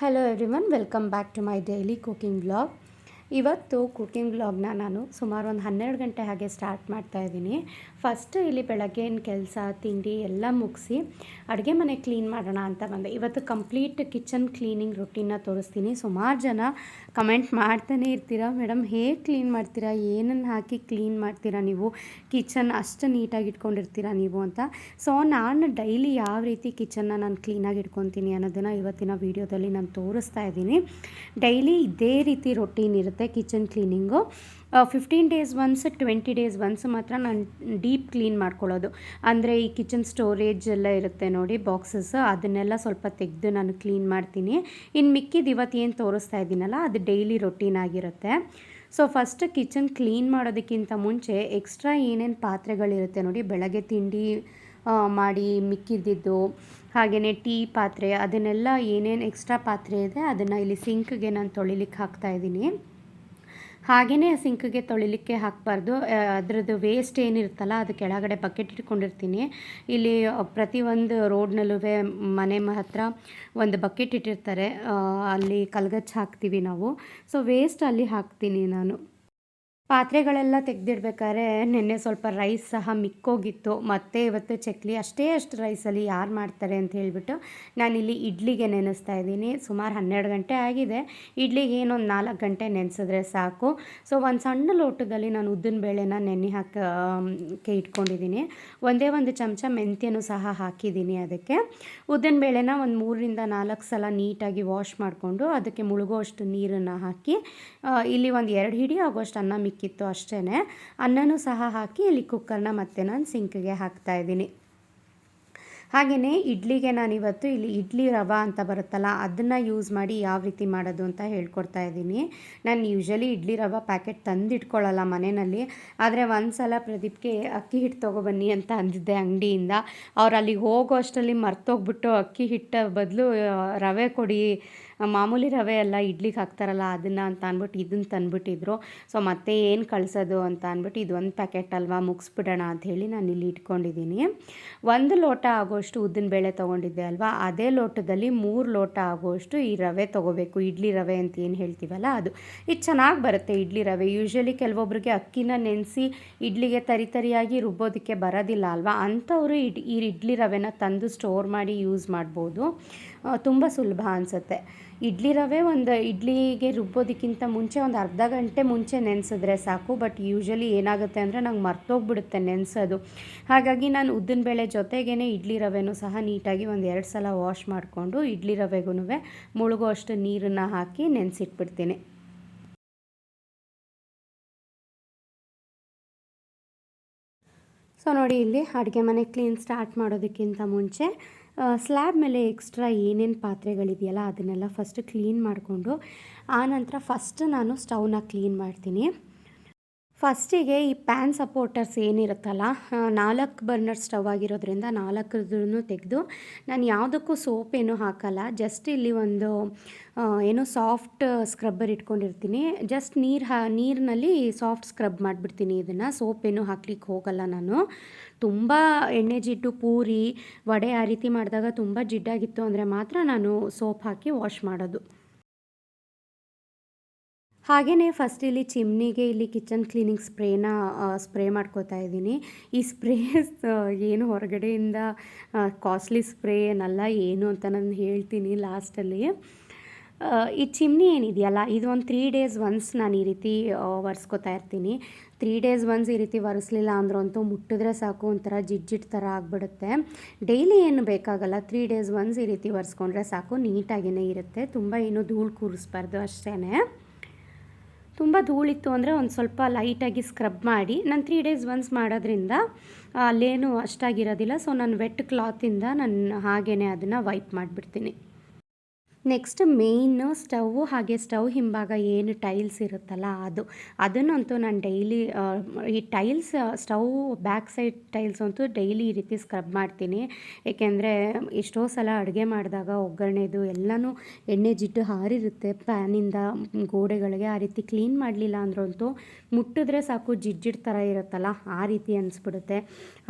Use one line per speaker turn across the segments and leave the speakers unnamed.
hello everyone welcome back to my daily cooking vlog. ಇವತ್ತು cooking ಬ್ಲಾಗ್ನ ನಾನು ಸುಮಾರು ಒಂದು ಹನ್ನೆರಡು ಗಂಟೆ ಹಾಗೆ ಸ್ಟಾರ್ಟ್ ಮಾಡ್ತಾ ಇದ್ದೀನಿ. ಫಸ್ಟ್ ಇಲ್ಲಿ ಬೆಳಗ್ಗೆನ ಕೆಲಸ, ತಿಂಡಿ ಎಲ್ಲ ಮುಗಿಸಿ ಅಡುಗೆ ಮನೆ ಕ್ಲೀನ್ ಮಾಡೋಣ ಅಂತ ಬಂದೆ. ಇವತ್ತು ಕಂಪ್ಲೀಟ್ ಕಿಚನ್ ಕ್ಲೀನಿಂಗ್ ರೊಟೀನ್ನ ತೋರಿಸ್ತೀನಿ. ಸುಮಾರು ಜನ ಕಮೆಂಟ್ ಮಾಡ್ತಾನೆ ಇರ್ತೀರಾ, ಮೇಡಮ್ ಹೇಗೆ ಕ್ಲೀನ್ ಮಾಡ್ತೀರಾ ಏನನ್ನು ಹಾಕಿ ಕ್ಲೀನ್ ಮಾಡ್ತೀರಾ ನೀವು? ಕಿಚನ್ ಅಷ್ಟು ನೀಟಾಗಿ ಇಟ್ಕೊಂಡಿರ್ತೀರಾ ನೀವು? ಅಂತ. ಸೊ ನಾನು ಡೈಲಿ ಯಾವ ರೀತಿ ಕಿಚನ್ನ ನಾನು ಕ್ಲೀನಾಗಿ ಇಟ್ಕೊತೀನಿ ಅನ್ನೋದನ್ನು ಇವತ್ತಿನ ವೀಡಿಯೋದಲ್ಲಿ ನಾನು ತೋರಿಸ್ತಾ ಇದ್ದೀನಿ. ಡೈಲಿ ಇದೇ ರೀತಿ ರೊಟೀನ್ ಇರುತ್ತೆ. Kitchen cleaning. Fifteen days once twenty days once ಮಾತ್ರ ನಾನು ಡೀಪ್ ಕ್ಲೀನ್ ಮಾಡ್ಕೊಳ್ಳೋದು. ಅಂದರೆ ಈ ಕಿಚನ್ ಸ್ಟೋರೇಜ್ ಎಲ್ಲ ಇರುತ್ತೆ ನೋಡಿ, ಬಾಕ್ಸಸ್, ಅದನ್ನೆಲ್ಲ ಸ್ವಲ್ಪ ತೆಗೆದು ನಾನು ಕ್ಲೀನ್ ಮಾಡ್ತೀನಿ. ಇನ್ನು ಮಿಕ್ಕಿದ ಇವತ್ತು ಏನು ತೋರಿಸ್ತಾ ಇದ್ದೀನಲ್ಲ, ಅದು ಡೈಲಿ ರೊಟೀನ್ ಆಗಿರುತ್ತೆ. ಸೊ, ಫಸ್ಟ್ ಕಿಚನ್ ಕ್ಲೀನ್ ಮಾಡೋದಕ್ಕಿಂತ ಮುಂಚೆ ಎಕ್ಸ್ಟ್ರಾ ಏನೇನು ಪಾತ್ರೆಗಳಿರುತ್ತೆ ನೋಡಿ, ಬೆಳಗ್ಗೆ ತಿಂಡಿ ಮಾಡಿ ಮಿಕ್ಕಿದ್ದಿದ್ದು ಹಾಗೆಯೇ ಟೀ ಪಾತ್ರೆ, ಅದನ್ನೆಲ್ಲ ಏನೇನು ಎಕ್ಸ್ಟ್ರಾ ಪಾತ್ರೆ ಇದೆ, ಅದನ್ನು ಇಲ್ಲಿ ಸಿಂಕ್ಗೆ ನಾನು ತೊಳಿಲಿಕ್ಕೆ ಹಾಕ್ತಾ ಇದ್ದೀನಿ. ಹಾಗೆಯೇ ಸಿಂಕ್ಗೆ ತೊಳಿಲಿಕ್ಕೆ ಹಾಕಬಾರ್ದು. ಅದರದ್ದು ವೇಸ್ಟ್ ಏನಿರುತ್ತಲ್ಲ, ಅದು ಕೆಳಗಡೆ ಬಕೆಟ್ ಇಟ್ಕೊಂಡಿರ್ತೀನಿ. ಇಲ್ಲಿ ಪ್ರತಿಯೊಂದು ರೋಡ್ನಲ್ಲೂ ಮನೆ ಹತ್ರ ಒಂದು ಬಕೆಟ್ ಇಟ್ಟಿರ್ತಾರೆ. ಅಲ್ಲಿ ಕಲ್ಗಚ್ಚು ಹಾಕ್ತೀವಿ ನಾವು. ಸೊ ವೇಸ್ಟ್ ಅಲ್ಲಿ ಹಾಕ್ತೀನಿ ನಾನು. ಪಾತ್ರೆಗಳೆಲ್ಲ ತೆಗೆದಿಡ್ಬೇಕಾದ್ರೆ ನಿನ್ನೆ ಸ್ವಲ್ಪ ರೈಸ್ ಸಹ ಮಿಕ್ಕೋಗಿತ್ತು. ಮತ್ತೆ ಇವತ್ತು ಚಕ್ಲಿ ಅಷ್ಟೇ ಅಷ್ಟು ರೈಸಲ್ಲಿ ಯಾರು ಮಾಡ್ತಾರೆ ಅಂತ ಹೇಳಿಬಿಟ್ಟು ನಾನಿಲ್ಲಿ ಇಡ್ಲಿಗೆ ನೆನೆಸ್ತಾ ಇದ್ದೀನಿ. ಸುಮಾರು ಹನ್ನೆರಡು ಗಂಟೆ ಆಗಿದೆ. ಇಡ್ಲಿಗೆ ಏನೊಂದು ನಾಲ್ಕು ಗಂಟೆ ನೆನೆಸಿದ್ರೆ ಸಾಕು. ಸೊ ಒಂದು ಸಣ್ಣ ಲೋಟದಲ್ಲಿ ನಾನು ಉದ್ದಿನ ಬೇಳೆನ ನೆನೆ ಹಾಕಕ್ಕೆ ಇಟ್ಕೊಂಡಿದ್ದೀನಿ. ಒಂದೇ ಒಂದು ಚಮಚ ಮೆಂತ್ಯನೂ ಸಹ ಹಾಕಿದ್ದೀನಿ ಅದಕ್ಕೆ. ಉದ್ದಿನ ಬೇಳೆನ ಒಂದು ಮೂರರಿಂದ ನಾಲ್ಕು ಸಲ ನೀಟಾಗಿ ವಾಶ್ ಮಾಡಿಕೊಂಡು ಅದಕ್ಕೆ ಮುಳುಗುವಷ್ಟು ನೀರನ್ನು ಹಾಕಿ ಇಲ್ಲಿ ಒಂದು ಎರಡು ಹಿಡಿ ಆಗೋಷ್ಟು ಅನ್ನ ಮಿಕ್ಕಿತ್ತು ಅಷ್ಟೇ ಅನ್ನನೂ ಸಹ ಹಾಕಿ ಇಲ್ಲಿ ಕುಕ್ಕರ್ನ ಮತ್ತೆ ನಾನು ಸಿಂಕ್ಗೆ ಹಾಕ್ತಾ ಇದ್ದೀನಿ. ಹಾಗೆಯೇ ಇಡ್ಲಿಗೆ ನಾನಿವತ್ತು ಇಲ್ಲಿ ಇಡ್ಲಿ ರವೆ ಅಂತ ಬರುತ್ತಲ್ಲ, ಅದನ್ನು ಯೂಸ್ ಮಾಡಿ ಯಾವ ರೀತಿ ಮಾಡೋದು ಅಂತ ಹೇಳ್ಕೊಡ್ತಾ ಇದ್ದೀನಿ. ನಾನು ಯೂಶಲಿ ಇಡ್ಲಿ ರವ ಪ್ಯಾಕೆಟ್ ತಂದಿಟ್ಕೊಳ್ಳಲ್ಲ ಮನೆಯಲ್ಲಿ, ಆದರೆ ಒಂದು ಸಲ ಪ್ರದೀಪ್ಗೆ ಅಕ್ಕಿ ಹಿಟ್ಟು ತೊಗೊಬನ್ನಿ ಅಂತ ಅಂದಿದ್ದೆ ಅಂಗಡಿಯಿಂದ. ಅವ್ರು ಅಲ್ಲಿಗೆ ಹೋಗೋ ಅಷ್ಟರಲ್ಲಿ ಮರ್ತೋಗ್ಬಿಟ್ಟು ಅಕ್ಕಿ ಹಿಟ್ಟ ಬದಲು ರವೆ ಕೊಡಿ ಮಾಮೂಲಿ ರವೆ ಅಲ್ಲ ಇಡ್ಲಿಗೆ ಹಾಕ್ತಾರಲ್ಲ, ಅದನ್ನು ಅಂತ ಅಂದ್ಬಿಟ್ಟು ಇದನ್ನು ತಂದ್ಬಿಟ್ಟಿದ್ರು. ಸೊ, ಮತ್ತೆ ಏನು ಕಳಿಸೋದು ಅಂತ ಅಂದ್ಬಿಟ್ಟು ಇದು ಒಂದು ಪ್ಯಾಕೆಟ್ ಅಲ್ವಾ, ಮುಗಿಸ್ಬಿಡೋಣ ಅಂತ ಹೇಳಿ ನಾನು ಇಲ್ಲಿ ಇಟ್ಕೊಂಡಿದ್ದೀನಿ. ಒಂದು ಲೋಟ ಆಗೋಷ್ಟು ಉದ್ದಿನ ಬೇಳೆ ತೊಗೊಂಡಿದ್ದೆ ಅಲ್ವಾ, ಅದೇ ಲೋಟದಲ್ಲಿ ಮೂರು ಲೋಟ ಆಗೋಷ್ಟು ಈ ರವೆ ತೊಗೋಬೇಕು, ಇಡ್ಲಿ ರವೆ ಅಂತ ಏನು ಹೇಳ್ತೀವಲ್ಲ ಅದು. ಇದು ಚೆನ್ನಾಗಿ ಬರುತ್ತೆ ಇಡ್ಲಿ ರವೆ. ಯೂಶ್ವಲಿ ಕೆಲವೊಬ್ರಿಗೆ ಅಕ್ಕಿನ ನೆನೆಸಿ ಇಡ್ಲಿಗೆ ತರಿ ತರಿಯಾಗಿ ರುಬ್ಬೋದಕ್ಕೆ ಬರೋದಿಲ್ಲ ಅಲ್ವಾ, ಅಂಥವರು ಇಡ್, ಈ ಇಡ್ಲಿ ರವೆನ ತಂದು ಸ್ಟೋರ್ ಮಾಡಿ ಯೂಸ್ ಮಾಡ್ಬೋದು. ತುಂಬ ಸುಲಭ ಅನಿಸುತ್ತೆ. ಇಡ್ಲಿ ರವೆ ಒಂದು ಇಡ್ಲಿಗೆ ರುಬ್ಬೋದಕ್ಕಿಂತ ಮುಂಚೆ ಒಂದು ಅರ್ಧ ಗಂಟೆ ಮುಂಚೆ ನೆನೆಸಿದ್ರೆ ಸಾಕು, ಬಟ್ ಯೂಶ್ವಲಿ ಏನಾಗುತ್ತೆ ಅಂದರೆ ನಂಗೆ ಮರ್ತೋಗ್ಬಿಡುತ್ತೆ ನೆನೆಸೋದು. ಹಾಗಾಗಿ ನಾನು ಉದ್ದಿನಬೇಳೆ ಜೊತೆಗೇ ಇಡ್ಲಿ ರವೆನೂ ಸಹ ನೀಟಾಗಿ ಒಂದು ಎರಡು ಸಲ ವಾಶ್ ಮಾಡಿಕೊಂಡು ಇಡ್ಲಿ ರವೆಗೂ ಮುಳುಗೋ ಅಷ್ಟು ನೀರನ್ನು ಹಾಕಿ ನೆನೆಸಿಟ್ಬಿಡ್ತೀನಿ. ಸೊ ನೋಡಿ, ಇಲ್ಲಿ ಅಡುಗೆ ಮನೆ ಕ್ಲೀನ್ ಸ್ಟಾರ್ಟ್ ಮಾಡೋದಕ್ಕಿಂತ ಮುಂಚೆ ಸ್ಲ್ಯಾಬ್ ಮೇಲೆ ಎಕ್ಸ್ಟ್ರಾ ಏನೇನು ಪಾತ್ರೆಗಳಿದೆಯಲ್ಲ ಅದನ್ನೆಲ್ಲ ಫಸ್ಟ್ ಕ್ಲೀನ್ ಮಾಡಿಕೊಂಡು ಆನಂತರ ಫಸ್ಟ್ ನಾನು ಸ್ಟವ್ನ ಕ್ಲೀನ್ ಮಾಡ್ತೀನಿ. ಫಸ್ಟಿಗೆ ಈ ಪ್ಯಾನ್ ಸಪೋರ್ಟರ್ಸ್ ಏನಿರುತ್ತಲ್ಲ ನಾಲ್ಕು ಬರ್ನರ್ ಸ್ಟವ್ ಆಗಿರೋದ್ರಿಂದ ನಾಲ್ಕರದ್ದು ತೆಗೆದು, ನಾನು ಯಾವುದಕ್ಕೂ ಸೋಪ್ ಏನು ಹಾಕಲ್ಲ, ಜಸ್ಟ್ ಇಲ್ಲಿ ಒಂದು ಏನೋ ಸಾಫ್ಟ್ ಸ್ಕ್ರಬ್ಬರ್ ಇಟ್ಕೊಂಡಿರ್ತೀನಿ. ಜಸ್ಟ್ ನೀರು ಹಾ, ನೀರಿನಲ್ಲಿ ಸಾಫ್ಟ್ ಸ್ಕ್ರಬ್ ಮಾಡಿಬಿಡ್ತೀನಿ ಇದನ್ನು, ಸೋಪ್ ಏನು ಹಾಕ್ಲಿಕ್ಕೆ ಹೋಗಲ್ಲ ನಾನು. ತುಂಬ ಎಣ್ಣೆ ಜಿಡ್ಡು, ಪೂರಿ, ವಡೆ ಆ ರೀತಿ ಮಾಡಿದಾಗ ತುಂಬ ಜಿಡ್ಡಾಗಿತ್ತು ಅಂದರೆ ಮಾತ್ರ ನಾನು ಸೋಪ್ ಹಾಕಿ ವಾಶ್ ಮಾಡೋದು. ಹಾಗೆಯೇ ಫಸ್ಟ್ ಇಲ್ಲಿ ಚಿಮ್ನಿಗೆ ಇಲ್ಲಿ ಕಿಚನ್ ಕ್ಲೀನಿಂಗ್ ಸ್ಪ್ರೇನ ಸ್ಪ್ರೇ ಮಾಡ್ಕೋತಾ ಇದ್ದೀನಿ. ಈ ಸ್ಪ್ರೇ ಏನು ಹೊರಗಡೆಯಿಂದ ಕಾಸ್ಟ್ಲಿ ಸ್ಪ್ರೇ ಏನಲ್ಲ, ಏನು ಅಂತ ನಾನು ಹೇಳ್ತೀನಿ ಲಾಸ್ಟಲ್ಲಿ ಈ ಚಿಮ್ನಿ ಏನಿದೆಯಲ್ಲ, ಇದು ಒಂದು ತ್ರೀ ಡೇಸ್ ಒನ್ಸ್ ನಾನು ಈ ರೀತಿ ಒರೆಸ್ಕೋತಾ ಇರ್ತೀನಿ. ತ್ರೀ ಡೇಸ್ ಒನ್ಸ್ ಈ ರೀತಿ ಒರೆಸ್ಲಿಲ್ಲ ಅಂದ್ರೂ ಅಂತೂ ಮುಟ್ಟಿದ್ರೆ ಸಾಕು, ಒಂಥರ ಜಿಡ್ಜಿಡ್ ಜಿಡ್ ಥರ ಆಗಿಬಿಡುತ್ತೆ. ಡೈಲಿ ಏನು ಬೇಕಾಗಲ್ಲ ತ್ರೀ ಡೇಸ್ ಒನ್ಸ್ ಈ ರೀತಿ ಒರೆಸ್ಕೊಂಡ್ರೆ ಸಾಕು ನೀಟಾಗಿಯೇ ಇರುತ್ತೆ. ತುಂಬ ಏನು ಧೂಳು ಕೂರಿಸ್ಬಾರ್ದು ಅಷ್ಟೇ ತುಂಬ ಧೂಳಿತ್ತು ಅಂದರೆ ಒಂದು ಸ್ವಲ್ಪ ಲೈಟಾಗಿ ಸ್ಕ್ರಬ್ ಮಾಡಿ, ನಾನು ತ್ರೀ ಡೇಸ್ ಒನ್ಸ್ ಮಾಡೋದ್ರಿಂದ ಅಲ್ಲೇನು ಅಷ್ಟಾಗಿರೋದಿಲ್ಲ. ಸೊ ನಾನು ವೆಟ್ ಕ್ಲಾತಿಂದ ನಾನು ಹಾಗೇ ಅದನ್ನು ವೈಪ್ ಮಾಡಿಬಿಡ್ತೀನಿ. ನೆಕ್ಸ್ಟ್ ಮೇಯ್ನು ಸ್ಟವ್ವು ಹಾಗೆ ಸ್ಟವ್ ಹಿಂಭಾಗ ಏನು ಟೈಲ್ಸ್ ಇರುತ್ತಲ್ಲ ಅದು, ಅದನ್ನಂತೂ ನಾನು ಡೈಲಿ ಈ tiles stove back side tiles ಅಂತೂ ಡೈಲಿ ಈ ರೀತಿ ಸ್ಕ್ರಬ್ ಮಾಡ್ತೀನಿ. ಏಕೆಂದರೆ ಎಷ್ಟೋ ಸಲ ಅಡುಗೆ ಮಾಡಿದಾಗ ಒಗ್ಗರಣೆದು ಎಲ್ಲನೂ ಎಣ್ಣೆ ಜಿಡ್ಡು ಹಾರಿರುತ್ತೆ ಪ್ಯಾನಿಂದ ಗೋಡೆಗಳಿಗೆ ಆ ರೀತಿ ಕ್ಲೀನ್ ಮಾಡಲಿಲ್ಲ ಅಂದ್ರಂತೂ ಮುಟ್ಟಿದ್ರೆ ಸಾಕು ಜಿಡ್ಜಿಡ್ ಜಿಡ್ ಥರ ಇರುತ್ತಲ್ಲ, ಆ ರೀತಿ ಅನಿಸ್ಬಿಡುತ್ತೆ.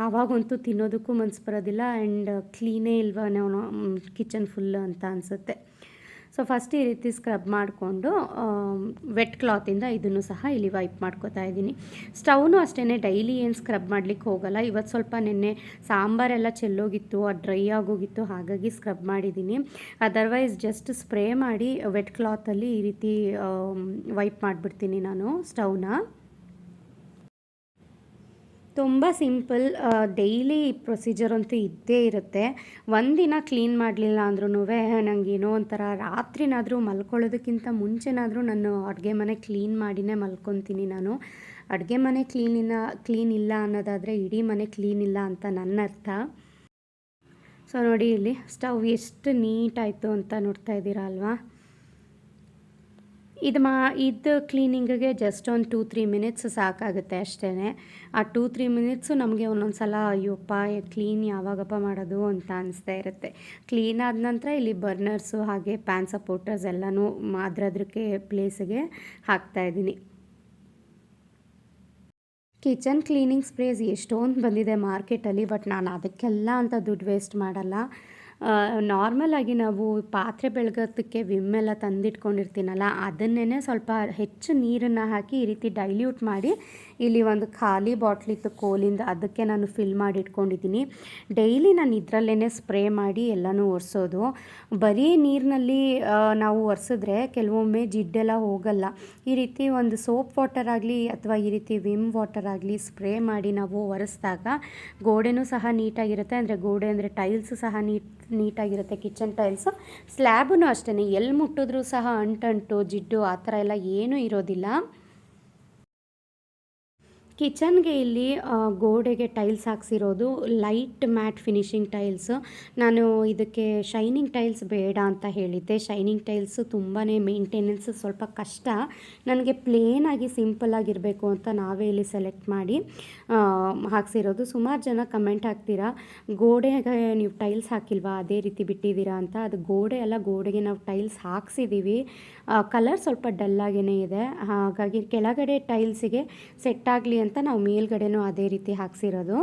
ಆವಾಗಂತೂ ತಿನ್ನೋದಕ್ಕೂ ಮನ್ಸು ಬರೋದಿಲ್ಲ ಆ್ಯಂಡ್ ಕ್ಲೀನೇ ಇಲ್ವ ನಾವು ಕಿಚನ್ ಫುಲ್ ಅಂತ ಅನಿಸುತ್ತೆ. ಸೊ ಫಸ್ಟ್ ಈ ರೀತಿ ಸ್ಕ್ರಬ್ ಮಾಡಿಕೊಂಡು ವೆಟ್ ಕ್ಲಾತಿಂದ ಇದನ್ನು ಸಹ ಇಲ್ಲಿ ವೈಪ್ ಮಾಡ್ಕೋತಾ ಇದ್ದೀನಿ. ಸ್ಟವ್ನು ಅಷ್ಟೇ ಡೈಲಿ ಏನು ಸ್ಕ್ರಬ್ ಮಾಡಲಿಕ್ಕೆ ಹೋಗಲ್ಲ. ಇವತ್ತು ಸ್ವಲ್ಪ ನಿನ್ನೆ ಸಾಂಬಾರೆಲ್ಲ ಚೆಲ್ಲೋಗಿತ್ತು, ಅದು ಡ್ರೈ ಆಗೋಗಿತ್ತು, ಹಾಗಾಗಿ ಸ್ಕ್ರಬ್ ಮಾಡಿದ್ದೀನಿ. ಅದರ್ವೈಸ್ ಜಸ್ಟ್ ಸ್ಪ್ರೇ ಮಾಡಿ ವೆಟ್ ಕ್ಲಾತಲ್ಲಿ ಈ ರೀತಿ ವೈಪ್ ಮಾಡಿಬಿಡ್ತೀನಿ ನಾನು ಸ್ಟವ್ನ ತುಂಬ ಸಿಂಪಲ್ ಡೈಲಿ ಪ್ರೊಸೀಜರ್ ಅಂತೂ ಇದ್ದೇ ಇರುತ್ತೆ. ಒಂದಿನ ಕ್ಲೀನ್ ಮಾಡಲಿಲ್ಲ ಅಂದ್ರೂ ನನಗೇನೋ ಒಂಥರ ರಾತ್ರಿನಾದರೂ ಮಲ್ಕೊಳ್ಳೋದಕ್ಕಿಂತ ಮುಂಚೆನಾದರೂ ನಾನು ಅಡುಗೆ ಮನೆ ಕ್ಲೀನ್ ಮಾಡಿನೇ ಮಲ್ಕೊತೀನಿ ನಾನು. ಅಡುಗೆ ಮನೆ ಕ್ಲೀನಿನ, ಕ್ಲೀನ್ ಇಲ್ಲ ಅನ್ನೋದಾದರೆ ಇಡೀ ಮನೆ ಕ್ಲೀನ್ ಇಲ್ಲ ಅಂತ ನನ್ನ ಅರ್ಥ ಸೊ ನೋಡಿ ಇಲ್ಲಿ, ಸ್ಟವ್ ಎಷ್ಟು ನೀಟಾಯಿತು ಅಂತ ನೋಡ್ತಾ ಇದ್ದೀರಾ ಅಲ್ವಾ? ಇದು ಮಾ, ಇದು ಕ್ಲೀನಿಂಗಿಗೆ ಜಸ್ಟ್ ಒಂದು ಟೂ ತ್ರೀ ಮಿನಿಟ್ಸ್ ಸಾಕಾಗುತ್ತೆ ಅಷ್ಟೇ ಆ ಟೂ ತ್ರೀ ಮಿನಿಟ್ಸು ನಮಗೆ ಒಂದೊಂದು ಸಲ ಅಯ್ಯೋಪ್ಪ ಕ್ಲೀನ್ ಯಾವಾಗಪ್ಪ ಮಾಡೋದು ಅಂತ ಅನಿಸ್ತಾ ಇರುತ್ತೆ. ಕ್ಲೀನ್ ಆದ ನಂತರ ಇಲ್ಲಿ ಬರ್ನರ್ಸು ಹಾಗೆ ಪ್ಯಾನ್ ಸಪೋರ್ಟರ್ಸ್ ಎಲ್ಲನೂ ಅದ್ರದ್ರಕ್ಕೆ ಪ್ಲೇಸಿಗೆ ಹಾಕ್ತಾಯಿದ್ದೀನಿ ಕಿಚನ್ ಕ್ಲೀನಿಂಗ್ ಸ್ಪ್ರೇಸ್ ಎಷ್ಟೊಂದು ಬಂದಿದೆ ಮಾರ್ಕೆಟಲ್ಲಿ ಬಟ್ ನಾನು ಅದಕ್ಕೆಲ್ಲ ಅಂತ ದುಡ್ಡು ವೇಸ್ಟ್ ಮಾಡಲ್ಲ. ನಾರ್ಮಲಾಗಿ ನಾವು ಪಾತ್ರೆ ಬೆಳಗೋದಕ್ಕೆ ವಿಮ್ ಎಲ್ಲ ತಂದಿಟ್ಕೊಂಡಿರ್ತೀನಲ್ಲ ಅದನ್ನೇ ಸ್ವಲ್ಪ ಹೆಚ್ಚು ನೀರನ್ನು ಹಾಕಿ ಈ ರೀತಿ ಡೈಲ್ಯೂಟ್ ಮಾಡಿ ಇಲ್ಲಿ ಒಂದು ಖಾಲಿ ಬಾಟ್ಲಿತ್ತು ಕೋಲಿಂದ, ಅದಕ್ಕೆ ನಾನು ಫಿಲ್ ಮಾಡಿ ಇಟ್ಕೊಂಡಿದ್ದೀನಿ ಡೈಲಿ ನಾನು ಇದರಲ್ಲೇ ಸ್ಪ್ರೇ ಮಾಡಿ ಎಲ್ಲನೂ ಒರೆಸೋದು. ಬರೀ ನೀರಿನಲ್ಲಿ ನಾವು ಒರೆಸಿದ್ರೆ ಕೆಲವೊಮ್ಮೆ ಜಿಡ್ಡೆಲ್ಲ ಹೋಗಲ್ಲ. ಈ ರೀತಿ ಒಂದು ಸೋಪ್ ವಾಟರ್ ಆಗಲಿ ಅಥವಾ ಈ ರೀತಿ ವಿಮ್ ವಾಟರ್ ಆಗಲಿ ಸ್ಪ್ರೇ ಮಾಡಿ ನಾವು ಒರೆಸಿದಾಗ ಗೋಡೆನೂ ಸಹ ನೀಟಾಗಿರುತ್ತೆ. ಅಂದರೆ ಗೋಡೆ ಅಂದರೆ ಟೈಲ್ಸ್ ಸಹ ನೀಟ್, ನೀಟಾಗಿರುತ್ತೆ, ಕಿಚನ್ ಟೈಲ್ಸು. ಸ್ಲ್ಯಾಬೂ ಅಷ್ಟೇ ಎಲ್ಲಿ ಮುಟ್ಟಿದ್ರೂ ಸಹ ಅಂಟಂಟು, ಜಿಡ್ಡು, ಆ ಥರ ಎಲ್ಲ ಏನೂ ಇರೋದಿಲ್ಲ. ಕಿಚನ್ಗೆ ಇಲ್ಲಿ ಗೋಡೆಗೆ ಟೈಲ್ಸ್ ಹಾಕ್ಸಿರೋದು ಲೈಟ್ ಮ್ಯಾಟ್ ಫಿನಿಶಿಂಗ್ ಟೈಲ್ಸ್. ನಾನು ಇದಕ್ಕೆ ಶೈನಿಂಗ್ ಟೈಲ್ಸ್ ಬೇಡ ಅಂತ ಹೇಳಿದ್ದೆ. ಶೈನಿಂಗ್ ಟೈಲ್ಸ್ ತುಂಬಾ ಮೇಂಟೆನೆನ್ಸ್ ಸ್ವಲ್ಪ ಕಷ್ಟ. ನನಗೆ ಪ್ಲೇನಾಗಿ ಸಿಂಪಲ್ಲಾಗಿರಬೇಕು ಅಂತ ನಾವೇ ಇಲ್ಲಿ ಸೆಲೆಕ್ಟ್ ಮಾಡಿ ಹಾಕ್ಸಿರೋದು. ಸುಮಾರು ಜನ ಕಮೆಂಟ್ ಹಾಕ್ತೀರಾ, ಗೋಡೆಗೆ ನೀವು ಟೈಲ್ಸ್ ಹಾಕಿಲ್ವಾ? ಅದೇ ರೀತಿ ಬಿಟ್ಟಿದ್ದೀರಾ? ಅಂತ. ಅದು ಗೋಡೆ ಅಲ್ಲ, ಗೋಡೆಗೆ ನಾವು ಟೈಲ್ಸ್ ಹಾಕ್ಸಿದ್ದೀವಿ ಕಲರ್ ಸ್ವಲ್ಪ ಡಲ್ಲಾಗೇ ಇದೆ. ಹಾಗಾಗಿ ಕೆಳಗಡೆ ಟೈಲ್ಸಿಗೆ ಸೆಟ್ ಆಗಲಿ ಅಂತ ನಾವು ಮೇಲ್ಗಡೆನೂ ಅದೇ ರೀತಿ ಹಾಕ್ಸಿರೋದು.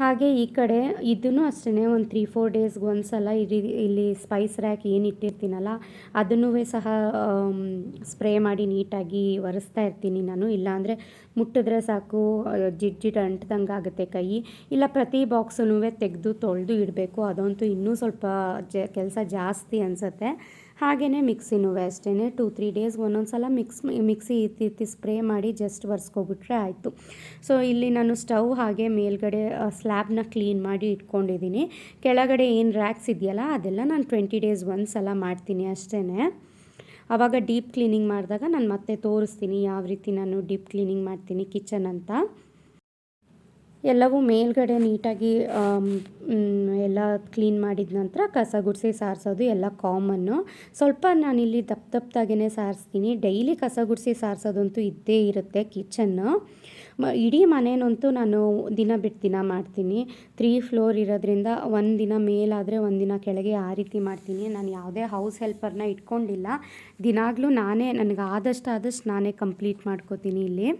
ಹಾಗೆ ಈ ಕಡೆ ಇದನ್ನು ಅಷ್ಟೇ ಒಂದು ತ್ರೀ ಫೋರ್ ಡೇಸ್ಗೆ ಒಂದು ಸಲ ಇಲ್ಲಿ ಸ್ಪೈಸ್ ರ್ಯಾಕ್ ಏನು ಇಟ್ಟಿರ್ತೀನಲ್ಲ ಅದನ್ನೂ ಸಹ ಸ್ಪ್ರೇ ಮಾಡಿ ನೀಟಾಗಿ ಒರೆಸ್ತಾ ಇರ್ತೀನಿ ನಾನು. ಇಲ್ಲಾಂದರೆ ಮುಟ್ಟಿದ್ರೆ ಸಾಕು, ಜಿಡ್ ಜಿಡ್ ಅಂಟ್ದಂಗೆ ಆಗುತ್ತೆ ಕೈ. ಇಲ್ಲ ಪ್ರತಿ ಬಾಕ್ಸನ್ನು ತೆಗೆದು ತೊಳೆದು ಇಡಬೇಕು. ಅದಂತೂ ಇನ್ನೂ ಸ್ವಲ್ಪ ಕೆಲಸ ಜಾಸ್ತಿ ಅನಿಸುತ್ತೆ. ಹಾಗೆಯೇ ಮಿಕ್ಸಿನೂ ಅಷ್ಟೇ ಟೂ ತ್ರೀ ಡೇಸ್ ಒಂದೊಂದು ಸಲ ಮಿಕ್ಸ್, ಮಿಕ್ಸಿ ಇತ್ತಿ ಸ್ಪ್ರೇ ಮಾಡಿ ಜಸ್ಟ್ ಒರೆಸ್ಕೊಬಿಟ್ರೆ ಆಯಿತು. ಸೊ ಇಲ್ಲಿ ನಾನು ಸ್ಟವ್ ಹಾಗೆ ಮೇಲ್ಗಡೆ ಸ್ಲ್ಯಾಬ್ನ ಕ್ಲೀನ್ ಮಾಡಿ ಇಟ್ಕೊಂಡಿದ್ದೀನಿ ಕೆಳಗಡೆ ಏನು ರ್ಯಾಕ್ಸ್ ಇದೆಯಲ್ಲ, ಅದೆಲ್ಲ ನಾನು ಟ್ವೆಂಟಿ ಡೇಸ್ ಒಂದು ಸಲ ಮಾಡ್ತೀನಿ ಅಷ್ಟೇ ಆವಾಗ ಡೀಪ್ ಕ್ಲೀನಿಂಗ್ ಮಾಡಿದಾಗ ನಾನು ಮತ್ತೆ ತೋರಿಸ್ತೀನಿ, ಯಾವ ರೀತಿ ನಾನು ಡೀಪ್ ಕ್ಲೀನಿಂಗ್ ಮಾಡ್ತೀನಿ ಕಿಚನ್ ಅಂತ. ಎಲ್ಲವೂ ಮೇಲ್ಗಡೆ ನೀಟಾಗಿ ಎಲ್ಲ ಕ್ಲೀನ್ ಮಾಡಿದ ನಂತರ ಕಸ ಗುಡಿಸಿ ಸಾರಿಸೋದು ಎಲ್ಲ ಕಾಮನ್ನು. ಸ್ವಲ್ಪ ನಾನಿಲ್ಲಿ ದಪ್ಪ ದಪ್ಪದಾಗೇ ಸಾರಿಸ್ತೀನಿ. ಡೈಲಿ ಕಸ ಗುಡಿಸಿ ಸಾರಿಸೋದಂತೂ ಇದ್ದೇ ಇರುತ್ತೆ ಕಿಚನ್ನು. ಮ, ಇಡೀ ಮನೇನಂತೂ ನಾನು ದಿನ ಬಿಟ್ಟು ದಿನ ಮಾಡ್ತೀನಿ. ತ್ರೀ ಫ್ಲೋರ್ ಇರೋದ್ರಿಂದ ಒಂದು ದಿನ ಮೇಲಾದರೆ ಒಂದು ದಿನ ಕೆಳಗೆ ಆ ರೀತಿ ಮಾಡ್ತೀನಿ. ನಾನು ಯಾವುದೇ ಹೌಸ್ ಹೆಲ್ಪರ್ನ ಇಟ್ಕೊಂಡಿಲ್ಲ. ದಿನಾಗಲೂ ನಾನೇ, ನನಗೆ ಆದಷ್ಟು ಆದಷ್ಟು ನಾನೇ ಕಂಪ್ಲೀಟ್ ಮಾಡ್ಕೋತೀನಿ ಇಲ್ಲಿ.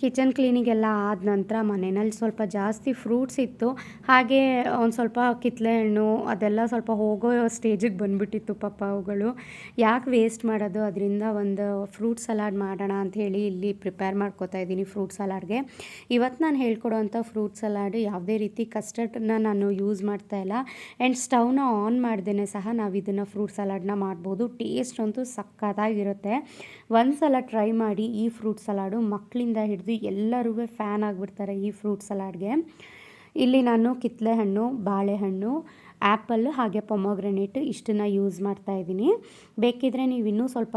ಕಿಚನ್ ಕ್ಲೀನಿಗೆಲ್ಲ ಆದ ನಂತರ ಮನೆಯಲ್ಲಿ ಸ್ವಲ್ಪ ಜಾಸ್ತಿ ಫ್ರೂಟ್ಸ್ ಇತ್ತು. ಹಾಗೆ ಒಂದು ಸ್ವಲ್ಪ ಕಿತ್ತಳೆ ಹಣ್ಣು, ಅದೆಲ್ಲ ಸ್ವಲ್ಪ ಹೋಗೋ ಸ್ಟೇಜಿಗೆ ಬಂದುಬಿಟ್ಟಿತ್ತು ಪಾಪ ಅವುಗಳು. ಯಾಕೆ ವೇಸ್ಟ್ ಮಾಡೋದು? ಅದರಿಂದ ಒಂದು ಫ್ರೂಟ್ ಸಲಾಡ್ ಮಾಡೋಣ ಅಂತ ಹೇಳಿ ಇಲ್ಲಿ ಪ್ರಿಪೇರ್ ಮಾಡ್ಕೋತಾ ಇದ್ದೀನಿ ಫ್ರೂಟ್ ಸಲಾಡ್ಗೆ ಇವತ್ತು ನಾನು ಹೇಳ್ಕೊಡೋವಂಥ ಫ್ರೂಟ್ ಸಲಾಡ್ ಯಾವುದೇ ರೀತಿ ಕಸ್ಟರ್ಡನ್ನ ನಾನು ಯೂಸ್ ಮಾಡ್ತಾ ಇಲ್ಲ. ಆ್ಯಂಡ್ ಸ್ಟವ್ನ ಆನ್ ಮಾಡ್ದೇ ಸಹ ನಾವು ಇದನ್ನು ಫ್ರೂಟ್ ಸಲಾಡ್ನ ಮಾಡ್ಬೋದು. ಟೇಸ್ಟ್ ಅಂತೂ ಸಕ್ಕತ್ತಾಗಿರುತ್ತೆ ಒಂದು ಸಲ ಟ್ರೈ ಮಾಡಿ ಈ ಫ್ರೂಟ್ ಸಲಾಡು ಮಕ್ಕಳಿಂದ ಹಿಡಿದು ಎಲ್ಲರೂ ಫ್ಯಾನ್ ಆಗಿಬಿಡ್ತಾರೆ ಈ ಫ್ರೂಟ್ ಸಲಾಡ್ಗೆ. ಇಲ್ಲಿ ನಾನು ಕಿತ್ತಲೆ ಹಣ್ಣು ಬಾಳೆಹಣ್ಣು ಆ್ಯಪಲ್ ಹಾಗೆ ಪೊಮೊಗ್ರೆನೇಟ್ ಇಷ್ಟನ್ನು ಯೂಸ್ ಮಾಡ್ತಾ ಇದ್ದೀನಿ. ಬೇಕಿದ್ರೆ ನೀವು ಇನ್ನೂ ಸ್ವಲ್ಪ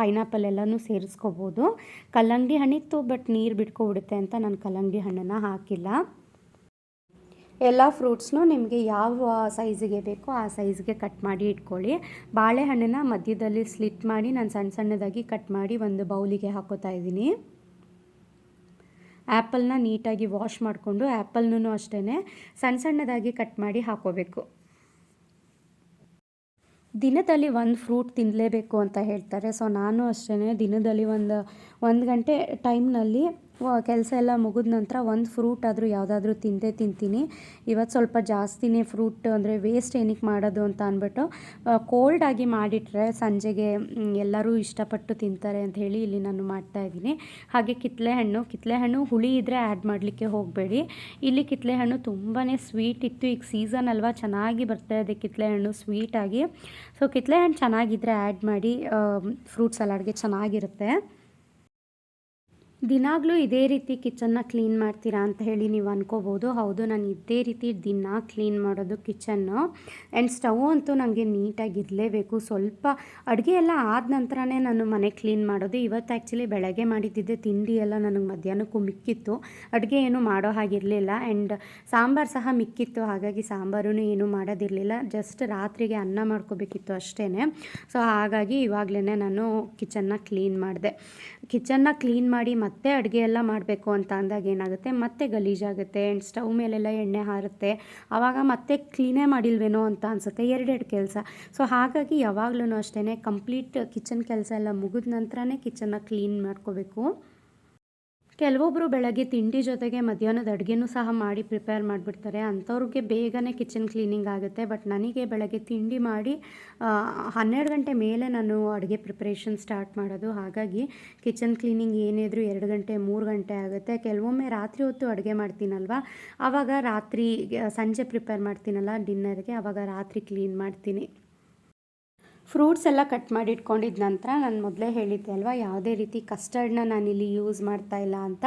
ಪೈನಾಪಲ್ ಎಲ್ಲನೂ ಸೇರಿಸ್ಕೋಬೋದು. ಕಲ್ಲಂಗಡಿ ಹಣ್ಣಿತ್ತು, ಬಟ್ ನೀರು ಬಿಟ್ಕೊಬಿಡುತ್ತೆ ಅಂತ ನಾನು ಕಲ್ಲಂಗಡಿ ಹಣ್ಣನ್ನು ಹಾಕಿಲ್ಲ. ಎಲ್ಲ ಫ್ರೂಟ್ಸ್ನು ನಿಮಗೆ ಯಾವ ಸೈಜಿಗೆ ಬೇಕೋ ಆ ಸೈಜ್ಗೆ ಕಟ್ ಮಾಡಿ ಇಟ್ಕೊಳ್ಳಿ. ಬಾಳೆಹಣ್ಣನ್ನು ಮಧ್ಯದಲ್ಲಿ ಸ್ಲಿಟ್ ಮಾಡಿ ನಾನು ಸಣ್ಣ ಸಣ್ಣದಾಗಿ ಕಟ್ ಮಾಡಿ ಒಂದು ಬೌಲಿಗೆ ಹಾಕೋತಾ ಇದ್ದೀನಿ. ಆ್ಯಪಲ್ನ ನೀಟಾಗಿ ವಾಶ್ ಮಾಡಿಕೊಂಡು ಆ್ಯಪಲ್ನೂ ಅಷ್ಟೇ ಸಣ್ಣ ಸಣ್ಣದಾಗಿ ಕಟ್ ಮಾಡಿ ಹಾಕೋಬೇಕು. ದಿನದಲ್ಲಿ ಒಂದು ಫ್ರೂಟ್ ತಿನ್ನಲೇಬೇಕು ಅಂತ ಹೇಳ್ತಾರೆ. ಸೊ, ನಾನು ಅಷ್ಟೇ ದಿನದಲ್ಲಿ ಒಂದು ಒಂದು ಗಂಟೆ ಟೈಮ್ನಲ್ಲಿ ಕೆಲಸ ಎಲ್ಲ ಮುಗಿದ ನಂತರ ಒಂದು ಫ್ರೂಟ್ ಆದರೂ ಯಾವುದಾದ್ರೂ ತಿಂದೇ ತಿಂತೀನಿ. ಇವತ್ತು ಸ್ವಲ್ಪ ಜಾಸ್ತಿನೇ ಫ್ರೂಟ್ ಅಂದರೆ ವೇಸ್ಟ್ ಏನಕ್ಕೆ ಮಾಡೋದು ಅಂತ ಅಂದ್ಬಿಟ್ಟು ಕೋಲ್ಡ್ ಆಗಿ ಮಾಡಿಟ್ರೆ ಸಂಜೆಗೆ ಎಲ್ಲರೂ ಇಷ್ಟಪಟ್ಟು ತಿಂತಾರೆ ಅಂತ ಹೇಳಿ ಇಲ್ಲಿ ನಾನು ಮಾಡ್ತಾ ಇದ್ದೀನಿ. ಹಾಗೆ ಕಿತ್ತಳೆ ಹಣ್ಣು ಕಿತ್ತಳೆ ಹಣ್ಣು ಹುಳಿ ಇದ್ದರೆ ಆ್ಯಡ್ ಮಾಡಲಿಕ್ಕೆ ಹೋಗಬೇಡಿ. ಇಲ್ಲಿ ಕಿತ್ತಳೆ ಹಣ್ಣು ತುಂಬಾ ಸ್ವೀಟ್ ಇತ್ತು, ಈಗ ಸೀಸನ್ ಅಲ್ವಾ, ಚೆನ್ನಾಗಿ ಬರ್ತಾ ಇದೆ ಕಿತ್ತಳೆ ಹಣ್ಣು ಸ್ವೀಟಾಗಿ ಸೊ ಕಿತ್ತಳೆ ಹಣ್ಣು ಚೆನ್ನಾಗಿದ್ದರೆ ಆ್ಯಡ್ ಮಾಡಿ ಫ್ರೂಟ್ ಸಲಾಡ್ಗೆ ಚೆನ್ನಾಗಿರುತ್ತೆ. ದಿನಾಗಲೂ ಇದೇ ರೀತಿ ಕಿಚನ್ನ ಕ್ಲೀನ್ ಮಾಡ್ತೀರಾ ಅಂತ ಹೇಳಿ ನೀವು ಅನ್ಕೋಬೋದು. ಹೌದು, ನಾನು ಇದೇ ರೀತಿ ದಿನ ಕ್ಲೀನ್ ಮಾಡೋದು ಕಿಚನ್ನು. ಆ್ಯಂಡ್ ಸ್ಟವ್ ಅಂತೂ ನನಗೆ ನೀಟಾಗಿ ಇರಲೇಬೇಕು. ಸ್ವಲ್ಪ ಅಡುಗೆ ಎಲ್ಲ ಆದ ನಂತರನೇ ನಾನು ಮನೆ ಕ್ಲೀನ್ ಮಾಡೋದು. ಇವತ್ತು ಆ್ಯಕ್ಚುಲಿ ಬೆಳಗ್ಗೆ ಮಾಡಿದ್ದಿದ್ದೆ ತಿಂಡಿ ಎಲ್ಲ ನನಗೆ ಮಧ್ಯಾಹ್ನಕ್ಕೂ ಮಿಕ್ಕಿತ್ತು. ಅಡುಗೆ ಏನು ಮಾಡೋ ಹಾಗಿರಲಿಲ್ಲ. ಆ್ಯಂಡ್ ಸಾಂಬಾರು ಸಹ ಮಿಕ್ಕಿತ್ತು. ಹಾಗಾಗಿ ಸಾಂಬಾರು ಏನು ಮಾಡೋದಿರಲಿಲ್ಲ. ಜಸ್ಟ್ ರಾತ್ರಿಗೆ ಅನ್ನ ಮಾಡ್ಕೋಬೇಕಿತ್ತು ಅಷ್ಟೇ ಸೊ, ಹಾಗಾಗಿ ಇವಾಗಲೇ ನಾನು ಕಿಚನ್ನ ಕ್ಲೀನ್ ಮಾಡಿದೆ. ಕಿಚನ್ನ ಕ್ಲೀನ್ ಮಾಡಿ ಮತ್ತೆ ಅಡುಗೆ ಎಲ್ಲ ಮಾಡಬೇಕು ಅಂತ ಅಂದಾಗ ಏನಾಗುತ್ತೆ? ಮತ್ತೆ ಗಲೀಜಾಗುತ್ತೆ ಆ್ಯಂಡ್ ಸ್ಟವ್ ಮೇಲೆಲ್ಲ ಎಣ್ಣೆ ಹಾರುತ್ತೆ. ಆವಾಗ ಮತ್ತೆ ಕ್ಲೀನೇ ಮಾಡಿಲ್ವೇನೋ ಅಂತ ಅನಿಸುತ್ತೆ, ಎರಡೆರಡು ಕೆಲಸ. ಸೊ ಹಾಗಾಗಿ ಯಾವಾಗಲೂ ಅಷ್ಟೇ ಕಂಪ್ಲೀಟ್ ಕಿಚನ್ ಕೆಲಸ ಎಲ್ಲ ಮುಗಿದ ನಂತರನೇ ಕಿಚನ್ನ ಕ್ಲೀನ್ ಮಾಡ್ಕೋಬೇಕು. ಕೆಲವೊಬ್ಬರು ಬೆಳಗ್ಗೆ ತಿಂಡಿ ಜೊತೆಗೆ ಮಧ್ಯಾಹ್ನದ ಅಡುಗೆನೂ ಸಹ ಮಾಡಿ ಪ್ರಿಪೇರ್ ಮಾಡಿಬಿಡ್ತಾರೆ. ಅಂಥವ್ರಿಗೆ ಬೇಗನೆ ಕಿಚನ್ ಕ್ಲೀನಿಂಗ್ ಆಗುತ್ತೆ. ಬಟ್ ನನಗೆ ಬೆಳಗ್ಗೆ ತಿಂಡಿ ಮಾಡಿ ಹನ್ನೆರಡು ಗಂಟೆ ಮೇಲೆ ನಾನು ಅಡುಗೆ ಪ್ರಿಪ್ರೇಷನ್ ಸ್ಟಾರ್ಟ್ ಮಾಡೋದು. ಹಾಗಾಗಿ ಕಿಚನ್ ಕ್ಲೀನಿಂಗ್ ಏನಿದ್ರು ಎರಡು ಗಂಟೆ, ಮೂರು ಗಂಟೆ ಆಗುತ್ತೆ. ಕೆಲವೊಮ್ಮೆ ರಾತ್ರಿ ಹೊತ್ತು ಅಡುಗೆ ಮಾಡ್ತೀನಲ್ವ? ಆವಾಗ ರಾತ್ರಿ, ಸಂಜೆ ಪ್ರಿಪೇರ್ ಮಾಡ್ತೀನಲ್ಲ ಡಿನ್ನರ್ಗೆ ಆವಾಗ ರಾತ್ರಿ ಕ್ಲೀನ್ ಮಾಡ್ತೀನಿ. ಫ್ರೂಟ್ಸ್ ಎಲ್ಲ ಕಟ್ ಮಾಡಿ ಇಟ್ಕೊಂಡಿದ್ದ ನಂತರ ನಾನು ಮೊದಲೇ ಹೇಳಿದ್ದೆ ಅಲ್ವಾ, ಯಾವುದೇ ರೀತಿ ಕಸ್ಟರ್ಡ್ನ ಇಲ್ಲಿ ಯೂಸ್ ಮಾಡ್ತಾ ಇಲ್ಲ ಅಂತ.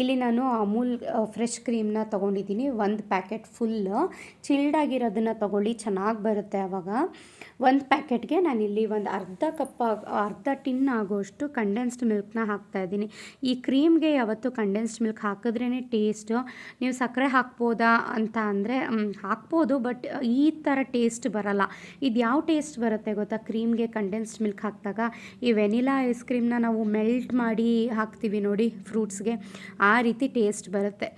ಇಲ್ಲಿ ನಾನು ಅಮೂಲ್ ಫ್ರೆಶ್ ಕ್ರೀಮ್ನ ತೊಗೊಂಡಿದ್ದೀನಿ, ಒಂದು ಪ್ಯಾಕೆಟ್ ಫುಲ್ಲು ಚಿಲ್ಡ್ ಆಗಿರೋದನ್ನು ತೊಗೊಳ್ಳಿ, ಚೆನ್ನಾಗಿ ಬರುತ್ತೆ ಆವಾಗ ಒಂದು ಪ್ಯಾಕೆಟ್ಗೆ ನಾನಿಲ್ಲಿ ಒಂದು ಅರ್ಧ ಕಪ್ ಅರ್ಧ ಟಿನ್ ಆಗೋಷ್ಟು ಕಂಡೆನ್ಸ್ಡ್ ಮಿಲ್ಕ್ನ ಹಾಕ್ತಾ ಇದ್ದೀನಿ. ಈ ಕ್ರೀಮ್ಗೆ ಯಾವತ್ತು ಕಂಡೆನ್ಸ್ಡ್ ಮಿಲ್ಕ್ ಹಾಕಿದ್ರೇ ಟೇಸ್ಟು ನೀವು ಸಕ್ಕರೆ ಹಾಕ್ಬೋದಾ ಅಂತ ಅಂದರೆ ಹಾಕ್ಬೋದು ಬಟ್ ಈ ಥರ ಟೇಸ್ಟ್ ಬರಲ್ಲ. ಇದು ಯಾವ ಟೇಸ್ಟ್ ಬರುತ್ತೆ ಗೊತ್ತಾ? ಕ್ರೀಮ್ಗೆ ಕಂಡೆನ್ಸ್ಡ್ ಮಿಲ್ಕ್ ಹಾಕಿದಾಗ ಈ ವೆನಿಲಾ ಐಸ್ ಕ್ರೀಮ್ನ ನಾವು ಮೆಲ್ಟ್ ಮಾಡಿ ಹಾಕ್ತೀವಿ ನೋಡಿ ಫ್ರೂಟ್ಸ್ಗೆ ಆ ರೀತಿ ಟೇಸ್ಟ್ ಬರುತ್ತೆ.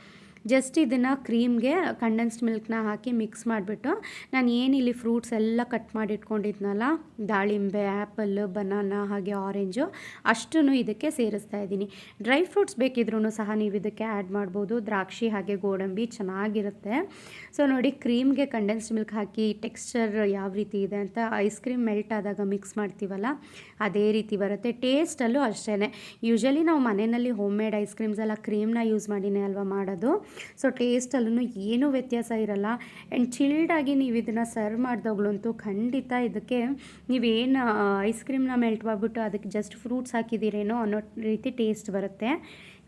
ಜಸ್ಟ್ ಇದನ್ನು ಕ್ರೀಮ್ಗೆ ಕಂಡೆನ್ಸ್ಡ್ ಮಿಲ್ಕ್ನ ಹಾಕಿ ಮಿಕ್ಸ್ ಮಾಡಿಬಿಟ್ಟು ನಾನು ಏನಿಲ್ಲಿ ಫ್ರೂಟ್ಸ್ ಎಲ್ಲ ಕಟ್ ಮಾಡಿ ಇಟ್ಕೊಂಡಿದ್ನಲ್ಲ ದಾಳಿಂಬೆ ಆ್ಯಪಲ್ ಬನಾನಾ ಹಾಗೆ ಆರೆಂಜು ಅಷ್ಟೂ ಇದಕ್ಕೆ ಸೇರಿಸ್ತಾ ಇದ್ದೀನಿ. ಡ್ರೈ ಫ್ರೂಟ್ಸ್ ಬೇಕಿದ್ರೂ ಸಹ ನೀವು ಇದಕ್ಕೆ ಆ್ಯಡ್ ಮಾಡ್ಬೋದು. ದ್ರಾಕ್ಷಿ ಹಾಗೆ ಗೋಡಂಬಿ ಚೆನ್ನಾಗಿರುತ್ತೆ. ಸೊ ನೋಡಿ, ಕ್ರೀಮ್ಗೆ ಕಂಡೆನ್ಸ್ಡ್ ಮಿಲ್ಕ್ ಹಾಕಿ ಟೆಕ್ಸ್ಚರ್ ಯಾವ ರೀತಿ ಇದೆ ಅಂತ ಐಸ್ ಕ್ರೀಮ್ ಮೆಲ್ಟ್ ಆದಾಗ ಮಿಕ್ಸ್ ಮಾಡ್ತೀವಲ್ಲ, ಅದೇ ರೀತಿ ಬರುತ್ತೆ. ಟೇಸ್ಟಲ್ಲೂ ಅಷ್ಟೇ ಯೂಶಲಿ ನಾವು ಮನೆಯಲ್ಲಿ ಹೋಮ್ ಮೇಡ್ ಐಸ್ ಕ್ರೀಮ್ಸ್ ಎಲ್ಲ ಕ್ರೀಮ್ನ ಯೂಸ್ ಮಾಡಿನೇ ಅಲ್ವಾ ಮಾಡೋದು. ಸೊ ಟೇಸ್ಟಲ್ಲೂ ಏನೂ ವ್ಯತ್ಯಾಸ ಇರಲ್ಲ. ಆ್ಯಂಡ್ ಚಿಲ್ಡಾಗಿ ನೀವು ಇದನ್ನು ಸರ್ವ್ ಮಾಡಿದಾಗ್ಲಂತೂ ಖಂಡಿತ ಇದಕ್ಕೆ ನೀವೇನು ಐಸ್ ಕ್ರೀಮ್ನ ಮೆಲ್ಟ್ ಮಾಡಿಬಿಟ್ಟು ಅದಕ್ಕೆ ಜಸ್ಟ್ ಫ್ರೂಟ್ಸ್ ಹಾಕಿದ್ದೀರೇನೋ ಅನ್ನೋ ರೀತಿ ಟೇಸ್ಟ್ ಬರುತ್ತೆ.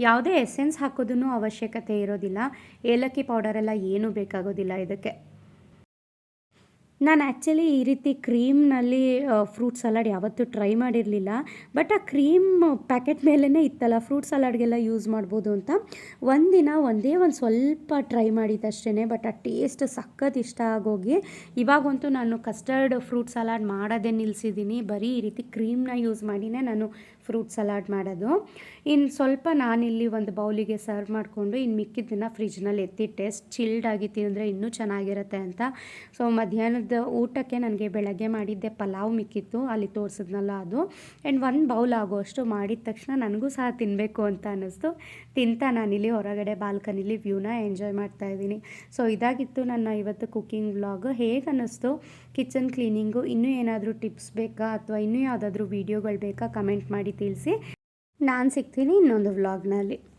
ಯಾವುದೇ ಎಸೆನ್ಸ್ ಹಾಕೋದನ್ನು ಅವಶ್ಯಕತೆ ಇರೋದಿಲ್ಲ. ಏಲಕ್ಕಿ ಪೌಡರೆಲ್ಲ ಏನೂ ಬೇಕಾಗೋದಿಲ್ಲ ಇದಕ್ಕೆ. ನಾನು ಆ್ಯಕ್ಚುಲಿ ಈ ರೀತಿ ಕ್ರೀಮ್ನಲ್ಲಿ ಫ್ರೂಟ್ ಸಲಾಡ್ ಯಾವತ್ತೂ ಟ್ರೈ ಮಾಡಿರಲಿಲ್ಲ. ಬಟ್ ಆ ಕ್ರೀಮ್ ಪ್ಯಾಕೆಟ್ ಮೇಲೇ ಇತ್ತಲ್ಲ ಫ್ರೂಟ್ ಸಲಾಡ್ಗೆಲ್ಲ ಯೂಸ್ ಮಾಡ್ಬೋದು ಅಂತ. ಒಂದಿನ ಒಂದೇ ಒಂದು ಸ್ವಲ್ಪ ಟ್ರೈ ಮಾಡಿದ್ದಷ್ಟೇ ಬಟ್ ಆ ಟೇಸ್ಟ್ ಸಖತ್ ಇಷ್ಟ ಆಗೋಗಿ, ಇವಾಗಂತೂ ನಾನು ಕಸ್ಟರ್ಡ್ ಫ್ರೂಟ್ ಸಲಾಡ್ ಮಾಡೋದೇ ನಿಲ್ಲಿಸಿದ್ದೀನಿ ಬರೀ ಈ ರೀತಿ ಕ್ರೀಮ್ನ ಯೂಸ್ ಮಾಡಿನೇ ನಾನು ಫ್ರೂಟ್ ಸಲಾಡ್ ಮಾಡೋದು. ಇನ್ನು ಸ್ವಲ್ಪ ನಾನಿಲ್ಲಿ ಒಂದು ಬೌಲಿಗೆ ಸರ್ವ್ ಮಾಡಿಕೊಂಡು ಇನ್ನು ಮಿಕ್ಕಿದ್ದನ್ನು ಫ್ರಿಜ್ನಲ್ಲಿ ಎತ್ತಿಟ್ಟೆ. ಚಿಲ್ಡ್ ಆಗಿ ತಿಂದರೆ ಇನ್ನೂ ಚೆನ್ನಾಗಿರುತ್ತೆ ಅಂತ. ಸೊ ಮಧ್ಯಾಹ್ನದ ಊಟಕ್ಕೆ ನನಗೆ ಬೆಳಗ್ಗೆ ಮಾಡಿದ್ದೆ ಪಲಾವ್ ಮಿಕ್ಕಿತ್ತು. ಅಲ್ಲಿ ತೋರಿಸಿದ್ನಲ್ಲ ಅದು. ಆ್ಯಂಡ್ ಒಂದು ಬೌಲ್ ಆಗೋಷ್ಟು ಮಾಡಿದ ತಕ್ಷಣ ನನಗೂ ಸಹ ತಿನ್ನಬೇಕು ಅಂತ ಅನ್ನಿಸ್ತು. ತಿಂತ ನಾನಿಲ್ಲಿ ಹೊರಗಡೆ ಬಾಲ್ಕನಿಲಿ ವ್ಯೂನ ಎಂಜಾಯ್ ಮಾಡ್ತಾ ಇದ್ದೀನಿ. ಸೊ, ಇದಾಗಿತ್ತು ನನ್ನ ಇವತ್ತು ಕುಕ್ಕಿಂಗ್ ವ್ಲಾಗ್. ಹೇಗೆ ಅನ್ನಿಸ್ತು? Kitchen cleaning? ಇನ್ನೂ ಏನಾದರೂ ಟಿಪ್ಸ್ ಬೇಕಾ? ಅಥವಾ ಇನ್ನೂ ಯಾವುದಾದ್ರೂ ವೀಡಿಯೋಗಳು ಬೇಕಾ? ಕಮೆಂಟ್ ಮಾಡಿ ತಿಳಿಸಿ. ನಾನು ಸಿಗ್ತೀನಿ ಇನ್ನೊಂದು ವ್ಲಾಗ್ನಲ್ಲಿ.